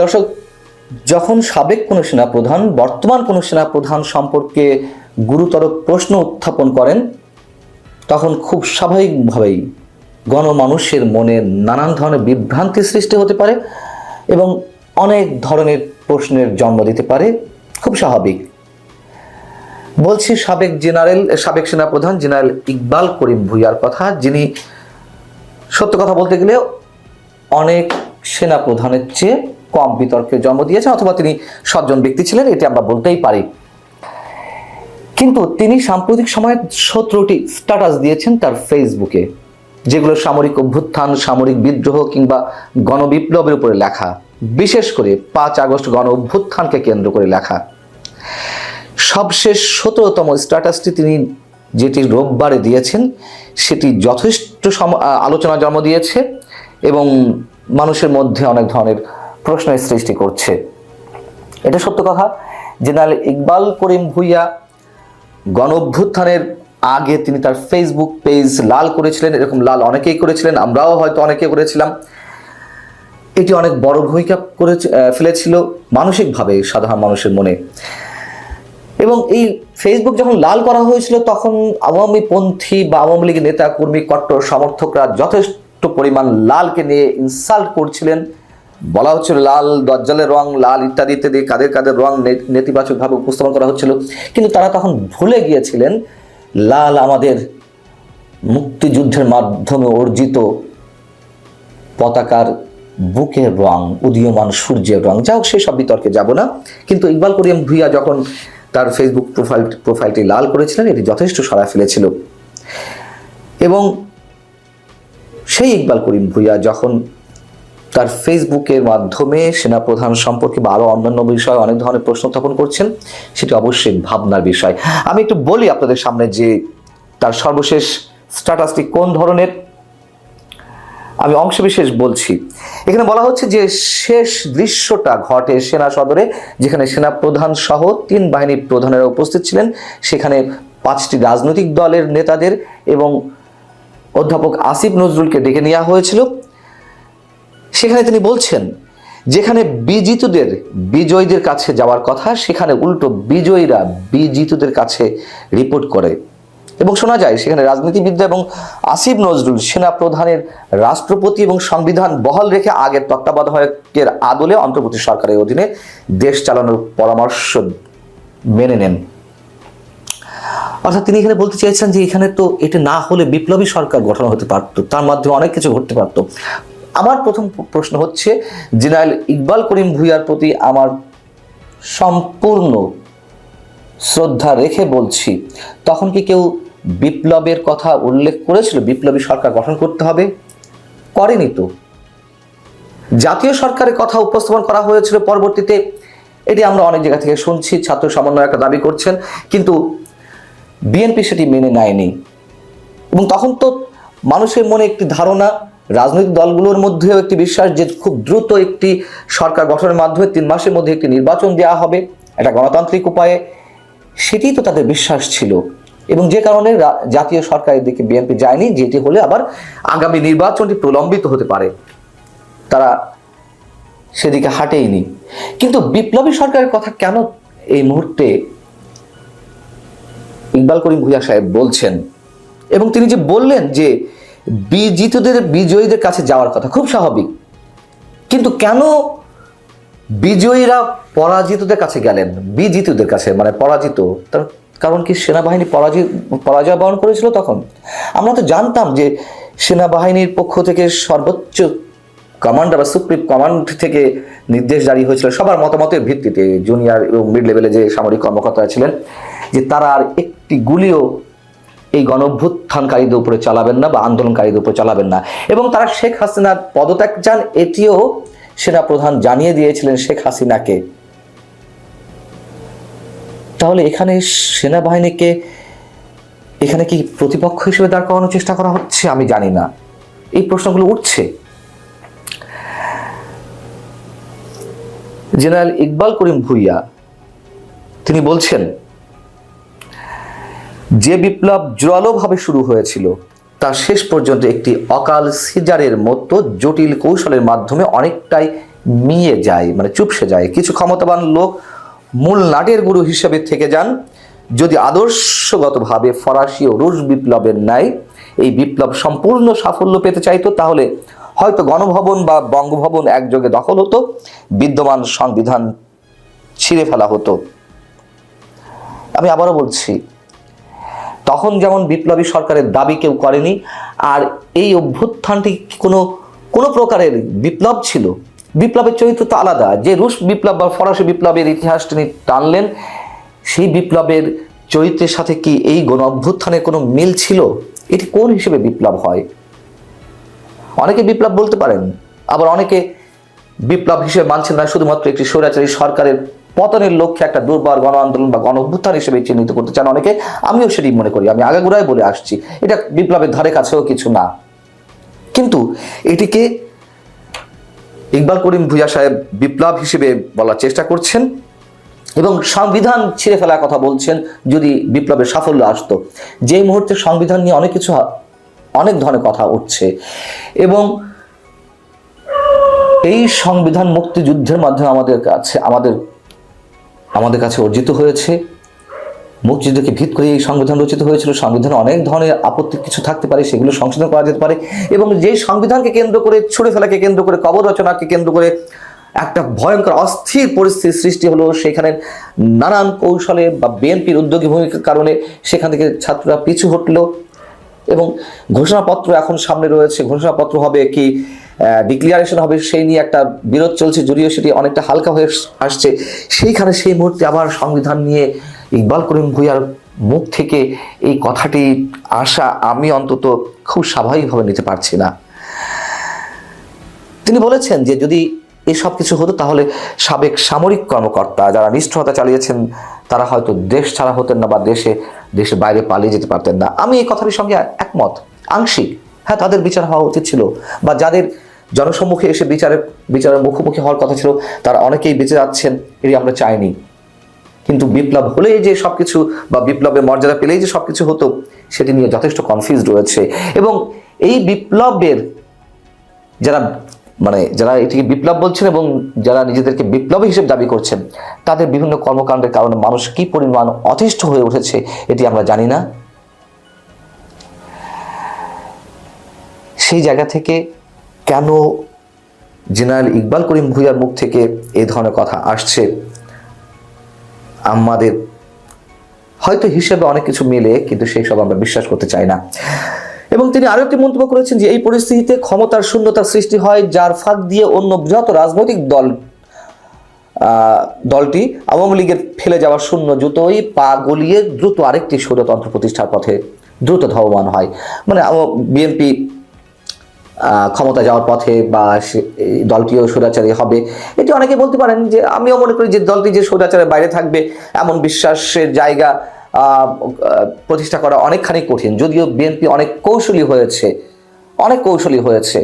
দর্শক, যখন সাবেক কোনো সেনাপ্রধান, বর্তমান কোনো সেনাপ্রধান সম্পর্কে গুরুতর প্রশ্ন উত্থাপন করেন, তখন খুব স্বাভাবিকভাবেই গণমানুষের মনে নানান ধরনের বিভ্রান্তি সৃষ্টি হতে পারে এবং অনেক ধরনের প্রশ্নের জন্ম দিতে পারে। খুব স্বাভাবিক। বলছি সাবেক জেনারেল, সাবেক সেনাপ্রধান জেনারেল ইকবাল করিম ভুইয়ার কথা, যিনি সত্য কথা বলতে গেলে অনেক সেনা প্রধানের চেয়ে কম বিতর্কের জন্ম দিয়েছেন অথবা তিনি সজ্জন ব্যক্তি ছিলেন, এটি আমরা বলতেই পারি। কিন্তু তিনি সাম্প্রতিক সময়ে সতেরোটি স্ট্যাটাস দিয়েছেন তার ফেসবুকে যেগুলো সামরিক অভ্যুত্থান, সামরিক বিদ্রোহ কিংবা গণবিপ্লবের উপরে লেখা। বিশেষ করে পাঁচ আগস্ট গণ অভ্যুত্থানকে কেন্দ্র করে লেখা। সবশেষ সতেরোতম স্ট্যাটাসটি তিনি যেটি রোববারে দিয়েছেন, সেটি যথেষ্ট আলোচনা জন্ম দিয়েছে এবং মানুষের মধ্যে অনেক ধরনের প্রশ্নের সৃষ্টি করছে। এটা সত্য কথা? জেনারেল ইকবাল করিম ভুইয়া গণ অভ্যুত্থানের আগে তিনি তার ফেসবুক পেজ লাল করেছিলেন। এরকম লাল অনেকেই করেছিলেন, আমরাও হয়তো অনেকে করেছিলাম। এটি অনেক বড় ভূমিকা করে ফেলেছিল মানসিকভাবে সাধারণ মানুষের মনে। এবং এই ফেসবুক যখন লাল করা হয়েছিল, তখন আওয়ামী পন্থী বা আওয়ামী লীগের নেতা কর্মী কট্টর সমর্থকরা যথেষ্ট পরিমাণ লালকে নিয়ে ইনসাল্ট করছিলেন। বলা হচ্ছিল লাল দজ্জালের রং, লাল ইত্যাদি ইত্যাদি, কাদের কাদের রং নেতিবাচকভাবে উপস্থাপন করা হচ্ছিল। কিন্তু তারা তখন ভুলে গিয়েছিলেন লাল আমাদের মুক্তিযুদ্ধের মাধ্যমে অর্জিত পতাকার বুকের রং, উদীয়মান সূর্যের রং। যা হোক সেসব বিতর্কে যাব না। কিন্তু ইকবাল করিম ভুইয়া যখন তার ফেসবুক প্রোফাইল প্রোফাইলটি লাল করেছিলেন, এটি যথেষ্ট সাড়া ফেলেছিল। এবং সেই ইকবাল করিম ভুইয়া যখন তার ফেসবুকের মাধ্যমে সেনাপ্রধান সম্পর্কে বা আরও অন্যান্য বিষয়ে অনেক ধরনের প্রশ্ন উত্থাপন করছেন, সেটি অবশ্যই ভাবনার বিষয়। আমি একটু বলি আপনাদের সামনে যে তার সর্বশেষ স্ট্যাটাসটি কোন ধরনের, আমি অংশবিশেষ বলছি। এখানে বলা হচ্ছে যে শেষ দৃশ্যটা ঘটে সেনা সদরে, যেখানে সেনা প্রধান সহ তিন বাহিনীর প্রধানেরা উপস্থিত ছিলেন। সেখানে পাঁচটি রাজনৈতিক দলের নেতাদের এবং অধ্যাপক আসিফ নজরুলকে ডেকে নেওয়া হয়েছিল। সেখানে তিনি বলছেন, যেখানে বিজিতদের বিজয়ীদের কাছে যাওয়ার কথা, সেখানে উল্টো বিজয়ীরা বিজিতদের কাছে রিপোর্ট করে। এবং শোনা যায়, সেখানে রাজনীতিবিদ্যা এবং আসিফ নজরুল সেনা প্রধানের রাষ্ট্রপতি এবং সংবিধান বহাল রেখে আগের তত্ত্বাবধায়কের আদলে অন্তর্বর্তী সরকারের অধীনে দেশ চালানোর পরামর্শ মেনে নেন। অর্থাৎ তিনি এখানে বলতে চাইছেন যে এখানে তো এটা না হলে বিপ্লবী সরকার গঠন হতে পারত, তার মাধ্যমে অনেক কিছু ঘটতে পারত। আমার প্রথম প্রশ্ন হচ্ছে, জেনারেল ইকবাল করিম ভুইয়ার প্রতি আমার সম্পূর্ণ শ্রদ্ধা রেখে বলছি, তখন কি কেউ বিপ্লবের কথা উল্লেখ করেছিল? বিপ্লবী সরকার গঠন করতে হবে? করেনি তো। জাতীয় সরকারের কথা উপস্থাপন করা হয়েছিল পরবর্তীতে, এটি আমরা অনেক জায়গা থেকে শুনছি, ছাত্র সমন্বয়করা দাবি করছেন, কিন্তু বিএনপি সেটি মেনে নেয়নি। এবং তখন তো মানুষের মনে একটি ধারণা রাজনৈতিক দলগুলোর মধ্যেও একটি বিশ্বাস যে খুব দ্রুত একটি সরকার গঠনের মাধ্যমে তিন মাসের মধ্যে একটি নির্বাচন দেওয়া হবে একটা গণতান্ত্রিক উপায়ে। সেটি তো তাদের বিশ্বাস ছিল। এবং যে কারণে জাতীয় সরকারের দিকে বিএনপি যায়নি, যেটি হলে আবার আগামী নির্বাচনটি প্রলম্বিত হতে পারে। তারা সেদিকে হাঁটেইনি। কিন্তু বিপ্লবী সরকারের কথা কেন এই মুহূর্তে ইকবাল করিম ভুইয়া সাহেব বলছেন? এবং তিনি যে বললেন যে বিজিতদের বিজয়ীদের কাছে যাওয়ার কথা, খুব স্বাভাবিক। কিন্তু কেন বিজয়ীরা পরাজিতদের কাছে গেলেন? বিজিতদের কাছে মানে পরাজিত। তার কারণ কি সেনাবাহিনী পরাজিত পরাজয় বরণ করেছিল তখন? আমরা তো জানতাম যে সেনাবাহিনীর পক্ষ থেকে সর্বোচ্চ কমান্ডার বা সুপ্রিম কমান্ড থেকে নির্দেশ জারি হয়েছিল। সবার মতামতের ভিত্তিতে জুনিয়র এবং মিড লেভেলে যে সামরিক কর্মকর্তারা ছিলেন, যে তারা আর একটি গুলিও এই গণভ্যুত্থানকারীদের উপরে চালাবেন না বা আন্দোলনকারীদের উপরে চালাবেন না। এবং তারা শেখ হাসিনার পদত্যাগ চান এটিও সেনাপ্রধান জানিয়ে দিয়েছিলেন শেখ হাসিনাকে। তাহলে এখানে সেনাবাহিনীকে এখানে কি প্রতিপক্ষ হিসেবে দাঁড় করানোর চেষ্টা করা হচ্ছে? আমি জানি না। এই প্রশ্নগুলো উঠছে। জেনারেল ইকবাল করিম ভুইয়া, তিনি বলছেন যে বিপ্লব জোরালোভাবে শুরু হয়েছিল, তা শেষ পর্যন্ত একটি অকাল সিজারের মতো জটিল কৌশলের মাধ্যমে অনেকটাই মিয়ে যায় মানে চুপসে যায়। কিছু ক্ষমতাবান লোক মূল নাটের গুরু হিসেবে থেকে যান। যদি আদর্শগতভাবে ফরাসি ও রুশ বিপ্লবের ন্যায় এই বিপ্লব সম্পূর্ণ সাফল্য পেতে চাইতো, তাহলে হয়তো গণভবন বা বঙ্গভবন একযোগে দখল হতো, বিদ্যমান সংবিধান ছিঁড়ে ফেলা হতো। আমি আবারও বলছি তখন যেমন বিপ্লবী সরকারের দাবি কেউ করেনি, আর এই অভ্যুত্থানটি কোনো কোনো প্রকারের বিপ্লব ছিল। বিপ্লবের চরিত্র তো আলাদা। যে রুশ বিপ্লব বা ফরাসি বিপ্লবের ইতিহাস তিনি টানলেন, সেই বিপ্লবের চরিত্রের সাথে কি এই গণ অভ্যুত্থানের কোনো মিল ছিল? এটি কোন হিসেবে বিপ্লব হয়? অনেকে বিপ্লব বলতে পারেন, আবার অনেকে বিপ্লব হিসেবে মানছেন না। শুধুমাত্র একটি স্বৈরাচারী সরকারের পতনের লক্ষ্যে একটা দুর্বার গণ আন্দোলন বা গণ অভ্যুত্থান হিসেবে চিহ্নিত করতে চান অনেকে, আমিও সেটি মনে করি। আমি আগাগোড়ায় বলে আসছি, এটা বিপ্লবের ধারে কাছেও কিছু না। কিন্তু এটিকে ইকবাল করিম ভুইয়া সাহেব বিপ্লব হিসেবে বলার চেষ্টা করছেন এবং সংবিধান ছিঁড়ে ফেলার কথা বলছেন যদি বিপ্লবের সাফল্য আসতো। যেই মুহূর্তে সংবিধান নিয়ে অনেক কিছু অনেক ধরনের কথা উঠছে এবং এই সংবিধান মুক্তিযুদ্ধের মাধ্যমে আমাদের কাছে, আমাদের আমাদের কাছে অর্জিত হয়েছে। মুক্তিযুদ্ধকে ভিত করে এই সংবিধান রচিত হয়েছিল। সংবিধানে অনেক ধরনের আপত্তি কিছু থাকতে পারে, সেগুলো সংশোধন করা যেতে পারে এবং যেই সংবিধানকে কেন্দ্র করে, ছুড়ে ফেলাকে কেন্দ্র করে, কবর রচনাকে কেন্দ্র করে একটা ভয়ঙ্কর, অস্থির পরিস্থিতির সৃষ্টি হলো, সেখানে নানান কৌশলে বা বিএনপির উদ্যোগী ভূমিকার কারণে সেখান থেকে ছাত্ররা পিছু হটলো। এবং ঘোষণাপত্র এখন সামনে রয়েছে। ঘোষণাপত্র হবে কি ডিক্লিয়ারেশন হবে সেই নিয়ে একটা বিরোধ চলছে, যদিও সেটি অনেকটা হালকা হয়ে আসছে। সেইখানে সেই মুহূর্তে আবার সংবিধান নিয়ে ইকবাল করিম ভুইয়ার মুখ থেকে এই কথাটি আসা আমি অন্তত খুব স্বাভাবিকভাবে নিতে পারছি না। তিনি বলেছেন যে যদি এসব কিছু হতো, তাহলে সাবেক সামরিক কর্মকর্তা যারা নিষ্ঠুরতা চালিয়েছেন, তারা হয়তো দেশ ছাড়া হতেন না বা দেশে, দেশের বাইরে পালিয়ে যেতে পারতেন না। আমি এই কথাটির সঙ্গে একমত। আংশিক হ্যাঁ তাদের বিচার হওয়া উচিত ছিল বা যাদের জনসম্মুখে এসে বিচারের বিচারের মুখোমুখি হওয়ার কথা ছিল, তারা অনেকেই বেঁচে যাচ্ছেন, এটি আমরা চাইনি। কিন্তু বিপ্লব হলেই যে সব কিছু বা বিপ্লবের মর্যাদা পেলেই যে সব কিছু হতো, সেটি নিয়ে যথেষ্ট কনফিউজ রয়েছে। এবং এই বিপ্লবের যারা মানে যারা এটিকে বিপ্লব বলছেন এবং যারা নিজেদেরকে বিপ্লবী হিসেবে দাবি করছেন, তাদের বিভিন্ন কর্মকাণ্ডের কারণে মানুষ কি পরিমাণ অতিষ্ঠ হয়ে উঠেছে এটি আমরা জানি না। সেই জায়গা থেকে কেন জেনারেল ইকবাল করিম ভুইয়ার মুখ থেকে এই ধরনের কথা আসছে? আমাদের হয়তো হিসেবে অনেক কিছু মিলে, কিন্তু সেই সব আমরা বিশ্বাস করতে চাই না। এবং তিনি আরও একটি মন্তব্য করেছেন যে, এই পরিস্থিতিতে ক্ষমতার শূন্যতার সৃষ্টি হয়, যার ফাঁক দিয়ে অন্য বৃহৎ রাজনৈতিক দল দলটি আওয়ামী লীগের ফেলে যাওয়া শূন্য জুতোই পা গলিয়ে দ্রুত আরেকটি স্বৈরতন্ত্র প্রতিষ্ঠার পথে দ্রুত ধাবমান হয়। মানে বিএনপি ক্ষমতা যাওয়ার পথে বা দলটিও স্বৈরাচারী হবে। এটি অনেকে বলতে পারেন যে, আমিও মনে করি যে, দলটি যে স্বৈরাচারের বাইরে থাকবে, এমন বিশ্বাসের জায়গা প্রতিষ্ঠা করা অনেকখানি কঠিন। যদিও বিএনপি অনেক কৌশলী হয়েছে অনেক কৌশলী হয়েছে।